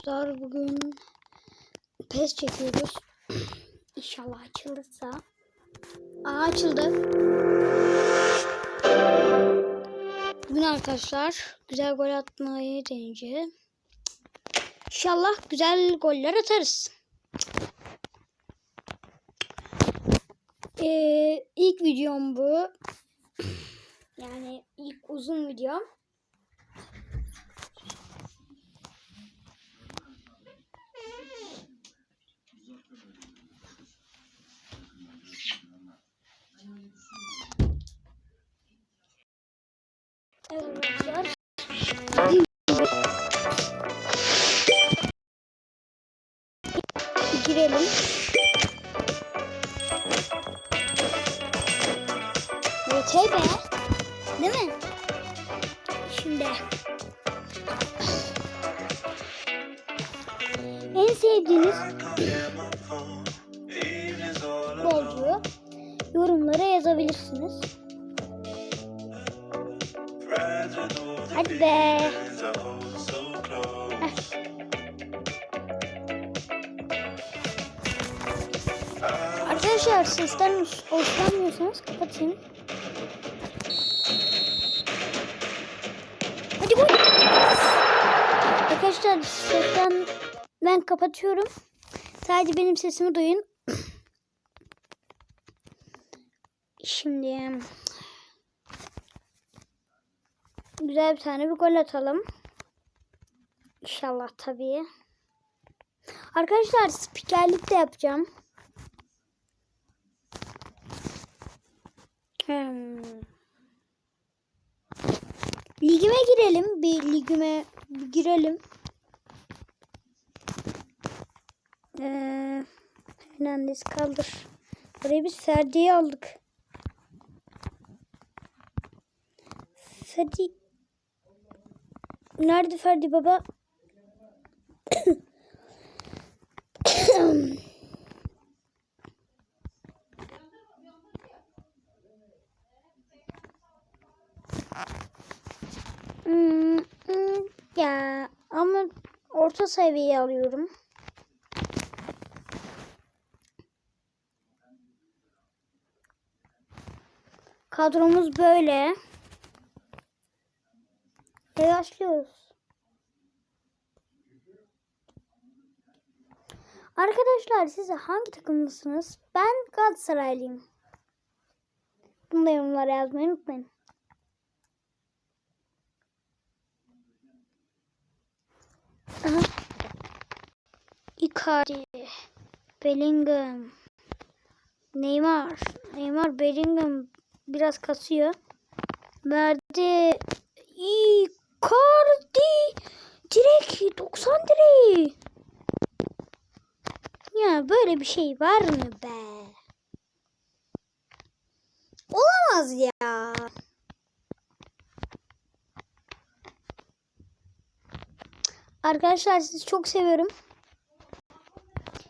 arkadaşlar. Bugün pes çekiyoruz. İnşallah açılırsa. Aa açıldı. Bugün arkadaşlar güzel gol atmayı deneyeceğim. İnşallah güzel goller atarız. Ee, ilk videom bu. Yani ilk uzun videom. Yeter be. Değil mi? Şimdi. En sevdiğiniz bolcuyu yorumlara yazabilirsiniz. Hadi be. Arkadaşlar sesten hoşlanmıyorsanız kapatayım. Arkadaşlar sesten ben kapatıyorum. Sadece benim sesimi duyun. Şimdi güzel bir tane bir gol atalım. İnşallah tabii. Arkadaşlar spikerlik de yapacağım. Hmm. Ligime girelim. Bir ligime girelim. Ee, Hernandez kaldır. Buraya biz Ferdi'yi aldık. Ferdi Nerede Ferdi baba? Hmm, hmm, ya ama orta seviye alıyorum. Kadromuz böyle. Ve başlıyoruz. Arkadaşlar siz hangi takımlısınız? Ben Galatasaraylıyım. Bunu da yorumlara yazmayı unutmayın. Aha. Icardi, Bellingham, Neymar, Neymar, Bellingham biraz kasıyor. Verdi. Icardi, direkt 90 direği. Ya böyle bir şey var mı be? Olamaz ya. Arkadaşlar sizi çok seviyorum.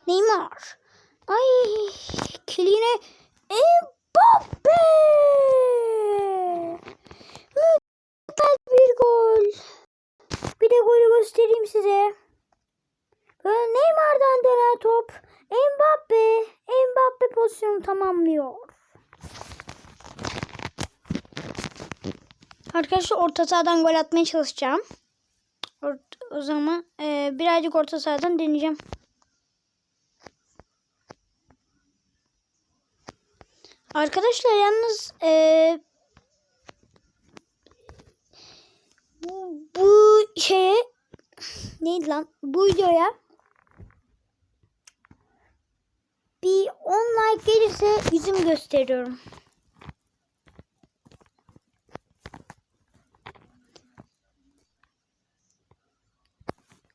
Neymar. Ay Kylian Mbappe. Mükemmel bir gol. Bir de golü göstereyim size. Neymar'dan dönen top. Mbappe. Mbappe pozisyonu tamamlıyor. Arkadaşlar orta sahadan gol atmaya çalışacağım. O zaman e, birazcık orta sahadan deneyeceğim. Arkadaşlar yalnız e, bu, bu şeye neydi lan? Bu videoya bir 10 like gelirse yüzümü gösteriyorum.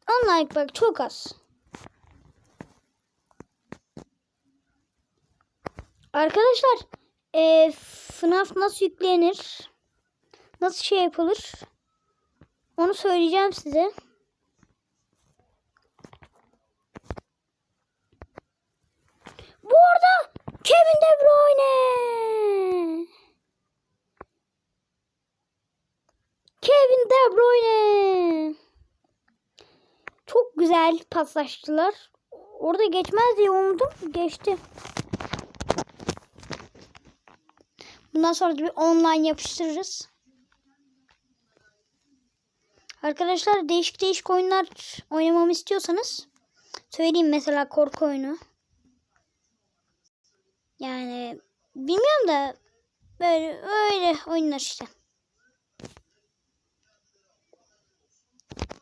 On like bak çok az. Arkadaşlar e, FNAF nasıl yüklenir? Nasıl şey yapılır? Onu söyleyeceğim size. Bu arada Kevin De Bruyne. Kevin De Bruyne. Çok güzel paslaştılar. Orada geçmez diye umdum. Geçti. Bundan sonra da bir online yapıştırırız. Arkadaşlar değişik değişik oyunlar oynamamı istiyorsanız söyleyeyim mesela korku oyunu. Yani bilmiyorum da böyle öyle oyunlar işte.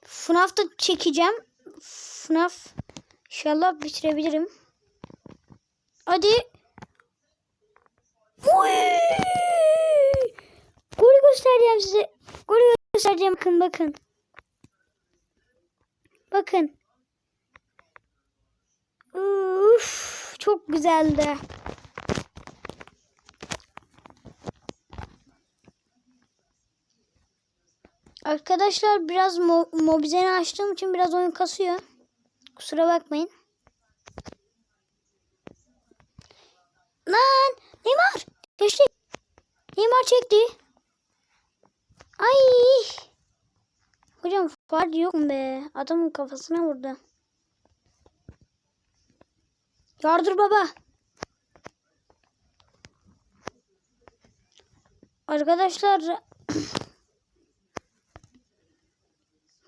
FNAF da çekeceğim. FNAF inşallah bitirebilirim. Hadi. Uy! Golü göstereceğim size. Golü göstereceğim. Bakın bakın. Bakın. Uf, çok güzeldi. Arkadaşlar biraz mo Mobizen'i açtığım için biraz oyun kasıyor. Kusura bakmayın. Lan Neymar geçti. Neymar çekti. Ay. Fark yok mu be? Adamın kafasına vurdu. Yardır baba. Arkadaşlar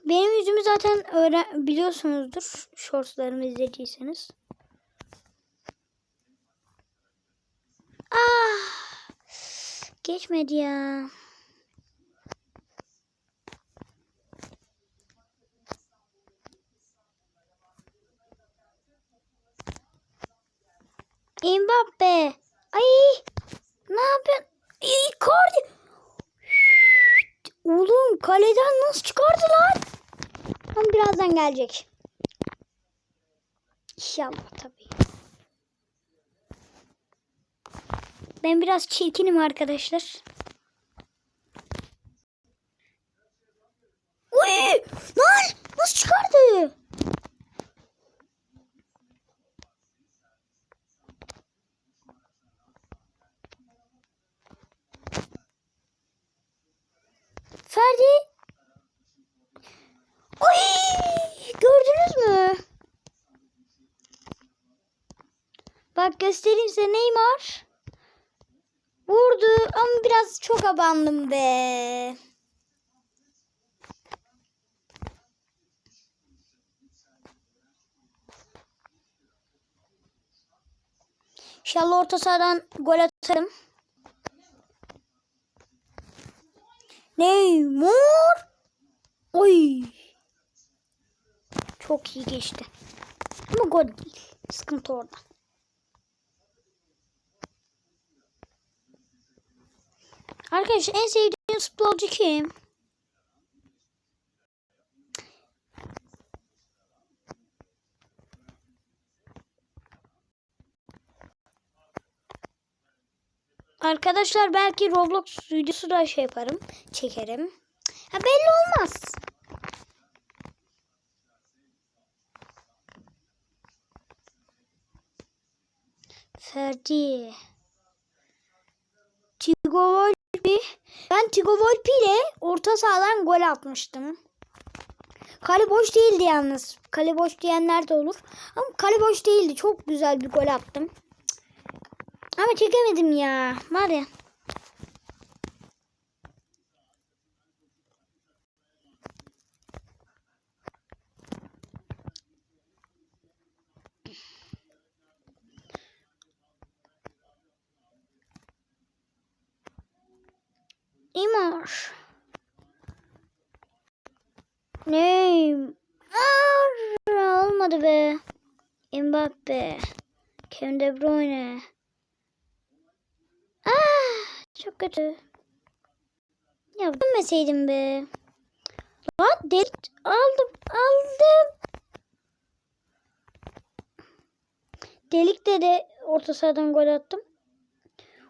benim yüzümü zaten öğren biliyorsunuzdur shortslarımı izlediyseniz. Ah! Geçmedi ya. Mbappe. Ay! Ne yapıyorsun? Icardi. Oğlum kaleden nasıl çıkardılar? Ama birazdan gelecek. İnşallah tabii. Ben biraz çirkinim arkadaşlar. Uy! Lan! Nasıl çıkardı? Ferdi. Uy! Gördünüz mü? Bak göstereyim size Neymar. Vurdu ama biraz çok abandım be. İnşallah orta sahadan gol atarım. Neymar. Oy. Çok iyi geçti. Ama gol değil. Sıkıntı orada. Arkadaşlar en sevdiğim futbolcu kim? Arkadaşlar belki Roblox videosu da şey yaparım. Çekerim. Ha belli olmaz. Ferdi. Tigo Volpi. Ben Tigo Volpi ile orta sahadan gol atmıştım. Kale boş değildi yalnız. Kale boş diyenler de olur. Ama kale boş değildi. Çok güzel bir gol attım. Ama çekemedim ya. Var ya. İmar. Ne? Aa, olmadı be. Mbappe. Kevin De Bruyne. Ah, çok kötü. Ya dönmeseydim be. Lan delik aldım aldım. Delikte de orta sahadan gol attım.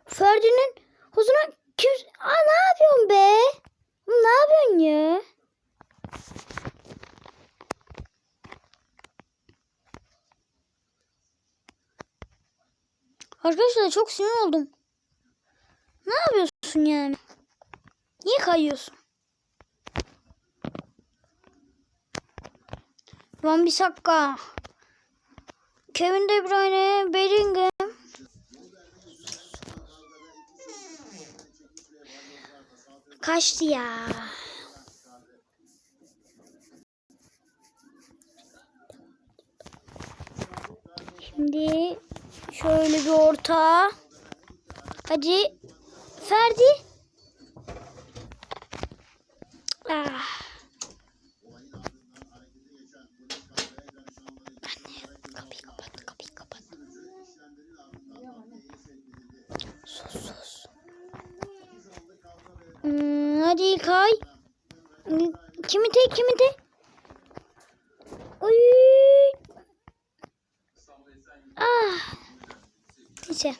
Ferdi'nin huzuruna kim... Aa ne yapıyorsun be? Ne yapıyorsun ya? Arkadaşlar çok sinir oldum. Ne yapıyorsun yani? Niye kayıyorsun? Van Bissaka. Kevin De Bruyne, Bellingham. Kaçtı ya. Şimdi şöyle bir orta. Hadi. Ferdi. Ah. Hadi İlkay. Kimi tek, kimi tek? Uy. Ah. Neyse.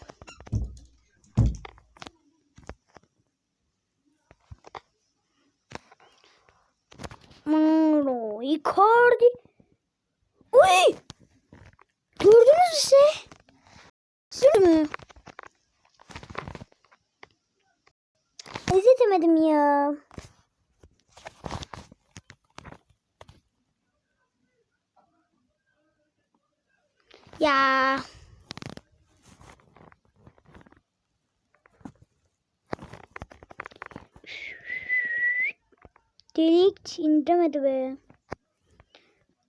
Mano, Icardi. Uy! Ya. Delik indiremedi be.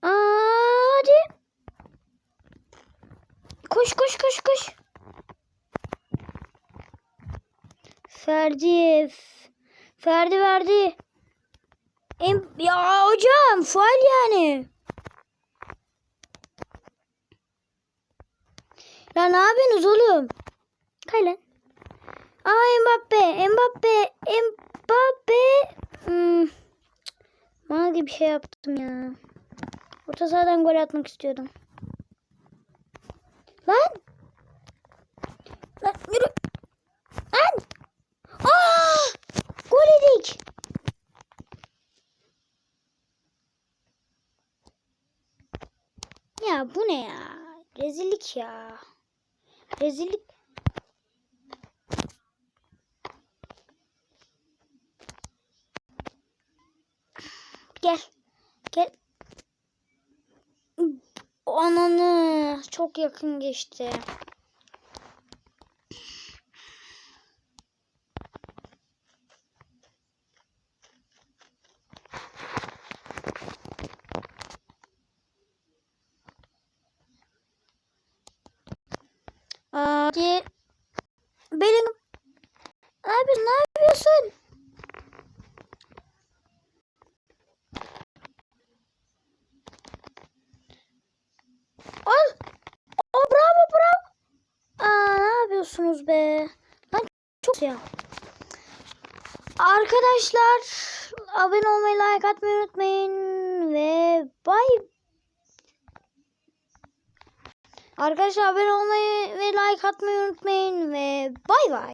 Hadi. Koş koş koş koş. Ferdi. Ferdi verdi. Em ya hocam faal yani. Ya ne yapıyorsunuz oğlum? Kay lan. Aa Mbappe, Mbappe, Mbappe. Hmm. Mal gibi bir şey yaptım ya. Orta sahadan gol atmak istiyordum. Lan. Lan yürü. Lan. Aa! Gol yedik. Ya bu ne ya? Rezillik ya. Rezillik. Gel. Gel. Ananı çok yakın geçti. Hadi. Benim. Abi ne yapıyorsun? Al. O bravo bravo. Aa ne yapıyorsunuz be? Lan çok ya. Arkadaşlar abone olmayı like atmayı unutmayın ve bay Arkadaşlar abone olmayı ve like atmayı unutmayın ve bay bay.